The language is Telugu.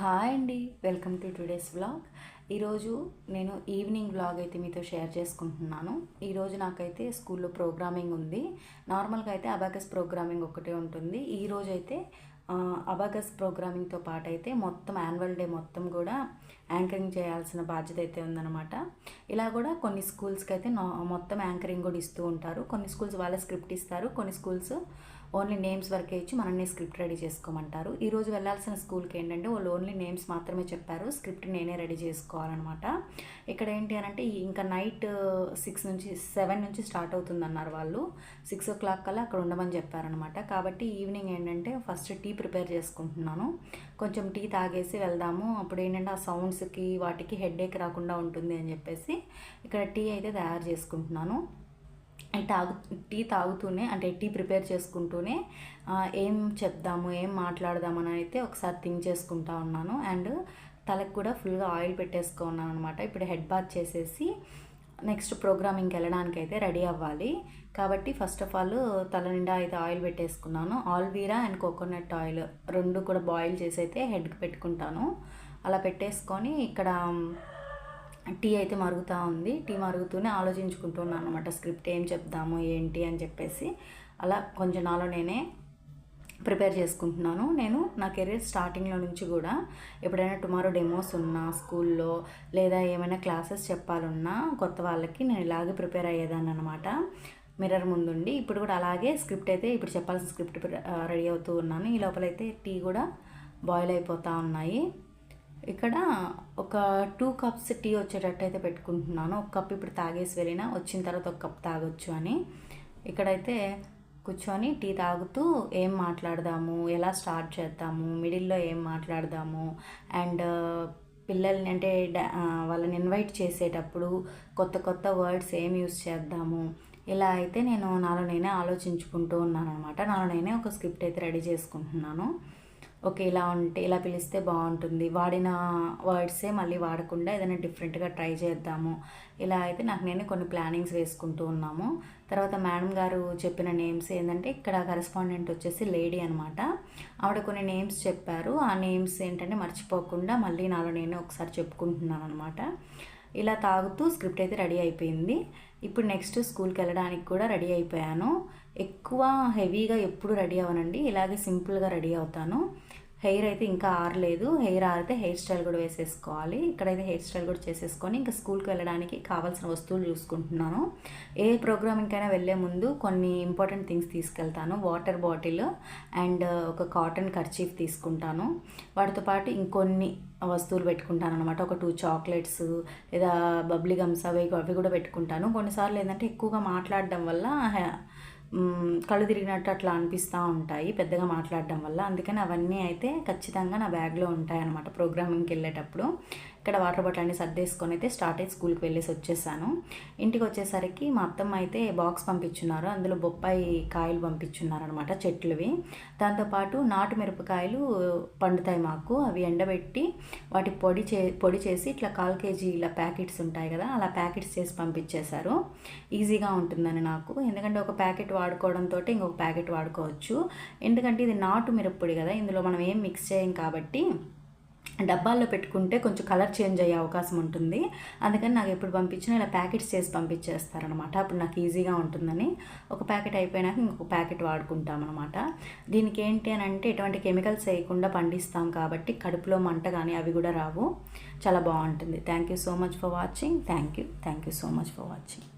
హాయ్ అండి వెల్కమ్ టు టుడేస్ వ్లాగ్. ఈరోజు నేను ఈవినింగ్ వ్లాగ్ అయితే మీతో షేర్ చేసుకుంటున్నాను. ఈరోజు నాకైతే స్కూల్లో ప్రోగ్రామింగ్ ఉంది. నార్మల్గా అయితే అబాకస్ ప్రోగ్రామింగ్ ఒకటే ఉంటుంది. ఈరోజు అయితే అబాకస్ ప్రోగ్రామింగ్తో పాటు అయితే మొత్తం యాన్యువల్ డే మొత్తం కూడా యాంకరింగ్ చేయాల్సిన బాధ్యత అయితే ఉందన్నమాట. ఇలా కూడా కొన్ని స్కూల్స్కి అయితే మొత్తం యాంకరింగ్ కూడా ఇస్తూ ఉంటారు. కొన్ని స్కూల్స్ వాళ్ళ స్క్రిప్ట్ ఇస్తారు. కొన్ని స్కూల్స్ ఓన్లీ నేమ్స్ వరకే ఇచ్చి మనల్ని స్క్రిప్ట్ రెడీ చేసుకోమంటారు. ఈరోజు వెళ్ళాల్సిన స్కూల్కి ఏంటంటే వాళ్ళు ఓన్లీ నేమ్స్ మాత్రమే చెప్పారు. స్క్రిప్ట్ నేనే రెడీ చేసుకోవాలన్నమాట. ఇక్కడ ఏంటి అని అంటే ఇంకా నైట్ సిక్స్ నుంచి సెవెన్ నుంచి స్టార్ట్ అవుతుందన్నారు వాళ్ళు. సిక్స్ ఓ క్లాక్ కల్లా అక్కడ ఉండమని చెప్పారనమాట కాబట్టి ఈవినింగ్ ఏంటంటే ఫస్ట్ టీ ప్రిపేర్ చేసుకుంటున్నాను. కొంచెం టీ తాగేసి వెళ్దాము. అప్పుడు ఏంటంటే ఆ సౌండ్స్కి వాటికి హెడేక్ రాకుండా ఉంటుంది అని చెప్పేసి ఇక్కడ టీ అయితే తయారు చేసుకుంటున్నాను. తాగు టీ తాగుతూనే అంటే టీ ప్రిపేర్ చేసుకుంటూనే ఏం చెప్దాము ఏం మాట్లాడదామని అయితే ఒకసారి థింక్ చేసుకుంటా ఉన్నాను. అండ్ తలకు కూడా ఫుల్గా ఆయిల్ పెట్టేసుకున్నాను అనమాట ఇప్పుడు హెడ్ బాత్ చేసేసి నెక్స్ట్ ప్రోగ్రామింగ్కి వెళ్ళడానికి అయితే రెడీ అవ్వాలి. కాబట్టి ఫస్ట్ ఆఫ్ ఆల్ తల నిండా అయితే ఆయిల్ పెట్టేసుకున్నాను. ఆల్వీరా అండ్ కోకోనట్ ఆయిల్ రెండు కూడా బాయిల్ చేసి అయితే హెడ్కి పెట్టుకుంటాను. అలా పెట్టేసుకొని ఇక్కడ టీ అయితే మరుగుతూ ఉంది. టీ మరుగుతూనే ఆలోచించుకుంటున్నాను అనమాట స్క్రిప్ట్ ఏం చెప్దాము ఏంటి అని చెప్పేసి. అలా కొంచెం నాలో నేనే ప్రిపేర్ చేసుకుంటున్నాను. నేను నా కెరీర్ స్టార్టింగ్లో నుంచి కూడా ఎప్పుడైనా టుమారో డెమోస్ ఉన్నా స్కూల్లో లేదా ఏమైనా క్లాసెస్ చెప్పాలన్నా కొత్త వాళ్ళకి నేను ఇలాగే ప్రిపేర్ అయ్యేదాన్ని అనమాట మిర్రర్ ముందుండి ఇప్పుడు కూడా అలాగే స్క్రిప్ట్ అయితే ఇప్పుడు చెప్పాల్సిన స్క్రిప్ట్ రెడీ అవుతూ ఉన్నాను. ఈ లోపలైతే టీ కూడా బాయిల్ అయిపోతూ ఉన్నాయి. ఇక్కడ ఒక టూ కప్స్ టీ వచ్చేటట్టు అయితే పెట్టుకుంటున్నాను. ఒక కప్ ఇప్పుడు తాగేసి వెళ్ళిన వచ్చిన తర్వాత ఒక కప్ తాగొచ్చు అని. ఇక్కడైతే కూర్చొని టీ తాగుతూ ఏం మాట్లాడదాము ఎలా స్టార్ట్ చేద్దాము మిడిల్లో ఏం మాట్లాడదాము అండ్ పిల్లల్ని అంటే వాళ్ళని ఇన్వైట్ చేసేటప్పుడు కొత్త కొత్త వర్డ్స్ ఏం యూస్ చేద్దాము ఇలా అయితే నేను నాలో నేనే ఆలోచించుకుంటూ ఉన్నాను అనమాట నాలో నేనే ఒక స్క్రిప్ట్ అయితే రెడీ చేసుకుంటున్నాను. ఓకే ఇలా ఉంటే ఇలా పిలిస్తే బాగుంటుంది. వాడిన వర్డ్సే మళ్ళీ వాడకుండా ఏదైనా డిఫరెంట్గా ట్రై చేద్దాము. ఇలా అయితే నాకు నేను కొన్ని ప్లానింగ్స్ వేసుకుంటూ ఉన్నాము. తర్వాత మేడం గారు చెప్పిన నేమ్స్ ఏంటంటే ఇక్కడ కరెస్పాండెంట్ వచ్చేసి లేడీ అనమాట ఆవిడ కొన్ని నేమ్స్ చెప్పారు. ఆ నేమ్స్ ఏంటంటే మర్చిపోకుండా మళ్ళీ నాలో నేను ఒకసారి చెప్పుకుంటున్నాను అనమాట ఇలా తాగుతూ స్క్రిప్ట్ అయితే రెడీ అయిపోయింది. ఇప్పుడు నెక్స్ట్ స్కూల్కి వెళ్ళడానికి కూడా రెడీ అయిపోయాను. ఎక్కువ హెవీగా ఎప్పుడు రెడీ అవ్వనండి. ఇలాగే సింపుల్గా రెడీ అవుతాను. హెయిర్ అయితే ఇంకా ఆరలేదు. హెయిర్ ఆరితే హెయిర్ స్టైల్ కూడా వేసేసుకోవాలి. ఇక్కడైతే హెయిర్ స్టైల్ కూడా చేసేసుకొని ఇంకా స్కూల్కి వెళ్ళడానికి కావాల్సిన వస్తువులు చూసుకుంటున్నాను. ఏ ప్రోగ్రామింగ్కైనా వెళ్ళే ముందు కొన్ని ఇంపార్టెంట్ థింగ్స్ తీసుకెళ్తాను. వాటర్ బాటిల్ అండ్ ఒక కాటన్ కర్చీఫ్ తీసుకుంటాను. వాటితో పాటు ఇంకొన్ని వస్తువులు పెట్టుకుంటాను అనమాట ఒక టూ చాక్లెట్స్ లేదా బబ్లీ గమ్స్ అవి అవి కూడా పెట్టుకుంటాను. కొన్నిసార్లు ఏంటంటే ఎక్కువగా మాట్లాడడం వల్ల కళ్ళు తిరిగినట్టు అట్లా అనిపిస్తూ ఉంటాయి పెద్దగా మాట్లాడడం వల్ల. అందుకని అవన్నీ అయితే ఖచ్చితంగా నా బ్యాగ్లో ఉంటాయి అనమాట ప్రోగ్రామింగ్కి వెళ్ళేటప్పుడు. ఇక్కడ వాటర్ బాటిల్ అన్ని సర్దేసుకొని అయితే స్టార్ట్ అయ్యి స్కూల్కి వెళ్ళేసి వచ్చేసాను. ఇంటికి వచ్చేసరికి మా అత్తమ్మ అయితే బాక్స్ పంపించున్నారు. అందులో బొప్పాయి కాయలు పంపించున్నారు అనమాట చెట్లువి దాంతోపాటు నాటు మిరపకాయలు పండుతాయి మాకు. అవి ఎండబెట్టి వాటి పొడి చే పొడి చేసి ఇట్లా కాల్ కేజీ ఇలా ప్యాకెట్స్ ఉంటాయి కదా అలా ప్యాకెట్స్ చేసి పంపించేశారు. ఈజీగా ఉంటుందని నాకు. ఎందుకంటే ఒక ప్యాకెట్ వాడుకోవడంతో ఇంకొక ప్యాకెట్ వాడుకోవచ్చు. ఎందుకంటే ఇది నాటు మిరప్పొడి కదా ఇందులో మనం ఏం మిక్స్ చేయం కాబట్టి డబ్బాల్లో పెట్టుకుంటే కొంచెం కలర్ చేంజ్ అయ్యే అవకాశం ఉంటుంది. అందుకని నాకు ఎప్పుడు పంపించినా ఇలా ప్యాకెట్స్ చేసి పంపించేస్తారనమాట. అప్పుడు నాకు ఈజీగా ఉంటుందని ఒక ప్యాకెట్ అయిపోయినాక ఇంకొక ప్యాకెట్ వాడుకుంటాం అనమాట దీనికి ఏంటి అని అంటే ఎటువంటి కెమికల్స్ వేయకుండా పండిస్తాం కాబట్టి కడుపులో మంట కానీ అవి కూడా రావు. చాలా బాగుంటుంది. Thank you so much for watching thank you thank you so much for watching